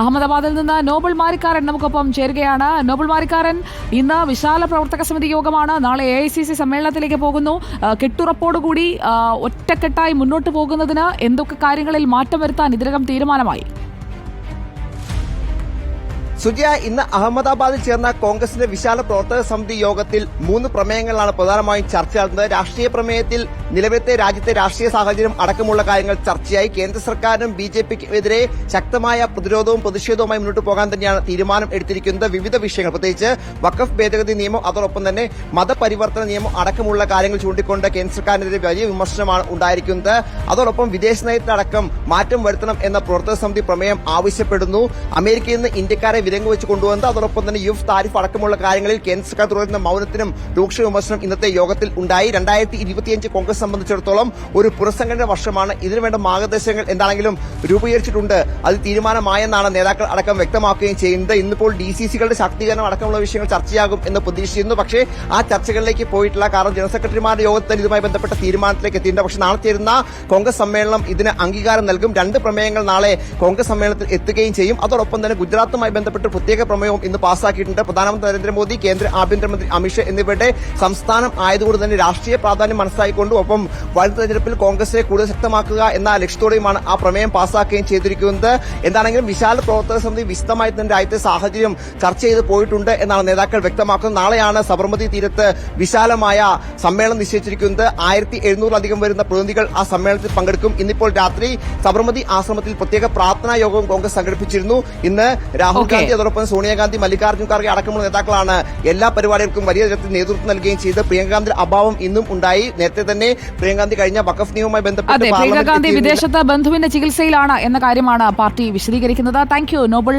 അഹമ്മദാബാദിൽ നിന്ന് നോബൽ മാരിക്കാരൻ നമുക്കൊപ്പം ചേരുകയാണ്. നോബൽ മാരിക്കാരൻ ഇന്ന് വിശാല പ്രവർത്തക സമിതി യോഗമാണ്. നാളെ എ സമ്മേളനത്തിലേക്ക് പോകുന്നു. കെട്ടുറപ്പോടുകൂടി ഒറ്റക്കെട്ടായി മുന്നോട്ട് പോകുന്നതിന് എന്തൊക്കെ കാര്യങ്ങളിൽ മാറ്റം വരുത്താൻ ഇതിനകം തീരുമാനമായി? സുജയ ഇന്ന് അഹമ്മദാബാദിൽ ചേർന്ന കോൺഗ്രസിന്റെ വിശാല പ്രവർത്തക സമിതി യോഗത്തിൽ മൂന്ന് പ്രമേയങ്ങളാണ് പ്രധാനമായും ചർച്ച നടന്നത്. രാഷ്ട്രീയ പ്രമേയത്തിൽ നിലവിലത്തെ രാജ്യത്തെ രാഷ്ട്രീയ സാഹചര്യം അടക്കമുള്ള കാര്യങ്ങൾ ചർച്ചയായി. കേന്ദ്ര സർക്കാരിനും ബി ജെ പിക്കെതിരെ ശക്തമായ പ്രതിരോധവും പ്രതിഷേധവുമായി മുന്നോട്ട് പോകാൻ തന്നെയാണ് തീരുമാനം എടുത്തിരിക്കുന്നത്. വിവിധ വിഷയങ്ങൾ പ്രത്യേകിച്ച് വഖഫ് ഭേദഗതി നിയമം അതോടൊപ്പം തന്നെ മതപരിവർത്തന നിയമം അടക്കമുള്ള കാര്യങ്ങൾ ചൂണ്ടിക്കൊണ്ട് കേന്ദ്ര സർക്കാരിനെതിരെ വലിയ വിമർശനമാണ് ഉണ്ടായിരിക്കുന്നത്. അതോടൊപ്പം വിദേശ നയത്തിലടക്കം മാറ്റം വരുത്തണം എന്ന പ്രവർത്തക സമിതി പ്രമേയം ആവശ്യപ്പെടുന്നു. അമേരിക്കയിൽ നിന്ന് ഇന്ത്യക്കാരെ വിലങ്ങ് വെച്ച് കൊണ്ടുവന്നത്. അതോടൊപ്പം തന്നെ യുഫ് താരിഫ് അടക്കമുള്ള കാര്യങ്ങളിൽ കേന്ദ്ര സർക്കാർ തുടരുന്ന മൗനത്തിനും രൂക്ഷ വിമർശനം ഇന്നത്തെ യോഗത്തിൽ ഉണ്ടായി. രണ്ടായിരത്തി ഇരുപത്തിയഞ്ച് കോൺഗ്രസ് സംബന്ധിച്ചിടത്തോളം ഒരു പുനഃസംഘടന വർഷമാണ്. ഇതിനുവേണ്ട മാർഗദർശനങ്ങൾ എന്താണെങ്കിലും രൂപീകരിച്ചിട്ടുണ്ട്. അത് തീരുമാനമായെന്നാണ് നേതാക്കൾ അടക്കം വ്യക്തമാക്കുകയും ചെയ്യുന്നത്. ഇന്നിപ്പോൾ ഡി സി സികളുടെ ശാക്തീകരണം അടക്കമുള്ള വിഷയങ്ങൾ ചർച്ചയാകും എന്ന് പ്രതീക്ഷിക്കുന്നു. പക്ഷേ ആ ചർച്ചകളിലേക്ക് പോയിട്ടില്ല കാരണം ജനറൽ സെക്രട്ടറിമാരുടെ യോഗത്തിൽ ഇതുമായി ബന്ധപ്പെട്ട തീരുമാനത്തിലേക്ക് എത്തിയിട്ടുണ്ട്. പക്ഷേ നാളെ ചേരുന്ന കോൺഗ്രസ് സമ്മേളനം ഇതിന് അംഗീകാരം നൽകും. രണ്ട് പ്രമേയങ്ങൾ നാളെ കോൺഗ്രസ് സമ്മേളനത്തിൽ എത്തുകയും ചെയ്യും. അതോടൊപ്പം തന്നെ ഗുജറാത്തുമായി ബന്ധപ്പെട്ട് പ്രത്യേക പ്രമേയവും ഇന്ന് പാസ്സാക്കിയിട്ടുണ്ട്. പ്രധാനമന്ത്രി നരേന്ദ്രമോദി കേന്ദ്ര ആഭ്യന്തരമന്ത്രി അമിത്ഷാ എന്നിവരുടെ സംസ്ഥാനം ആയതുകൊണ്ട് തന്നെ രാഷ്ട്രീയ പ്രാധാന്യം മനസ്സിലാക്കിക്കൊണ്ട് ഒപ്പം വരും തെരഞ്ഞെടുപ്പിൽ കോൺഗ്രസിനെ കൂടുതൽ ശക്തമാക്കുക എന്ന ലക്ഷ്യത്തോടെയുമാണ് ആ പ്രമേയം പാസ്സാക്കുകയും ചെയ്തിരിക്കുന്നത്. എന്താണെങ്കിലും വിശാല പ്രവർത്തക സമിതി വിശദമായി തന്നെ രാജ്യത്തെ സാഹചര്യം ചർച്ച ചെയ്ത് പോയിട്ടുണ്ട് എന്നാണ് നേതാക്കൾ വ്യക്തമാക്കുന്നത്. നാളെയാണ് സബർമതി തീരത്ത് വിശാലമായ സമ്മേളനം നിശ്ചയിച്ചിരിക്കുന്നത്. ആയിരത്തി എഴുന്നൂറിലധികം വരുന്ന പ്രതിനിധികൾ ആ സമ്മേളനത്തിൽ പങ്കെടുക്കും. ഇന്നിപ്പോൾ രാത്രി സബർമതി ആശ്രമത്തിൽ പ്രത്യേക പ്രാർത്ഥനാ യോഗവും കോൺഗ്രസ് സംഘടിപ്പിച്ചിരുന്നു. ഇന്ന് രാഹുൽ ഗാന്ധി അതോടൊപ്പം സോണിയാഗാന്ധി മല്ലികാർജുൻ ഖാർഗെ അടക്കമുള്ള നേതാക്കളാണ് എല്ലാ പരിപാടികൾക്കും വലിയ തരത്തിൽ നേതൃത്വം നൽകുകയും ചെയ്ത്. പ്രിയങ്ക ഗാന്ധിയുടെ അഭാവം ഇന്നും ഉണ്ടായി. നേരത്തെ തന്നെ പ്രിയങ്കാന്തി കഴിഞ്ഞ വഖഫ് നിയമവുമായി ബന്ധപ്പെട്ട് അതെ പ്രിയങ്ക പാർലമെന്റിൽ വിദേശത്ത് ബന്ധുവിന്റെ ചികിത്സയിലാണ് എന്ന കാര്യമാണ് പാർട്ടി വിശദീകരിക്കുന്നത്. Thank you Noble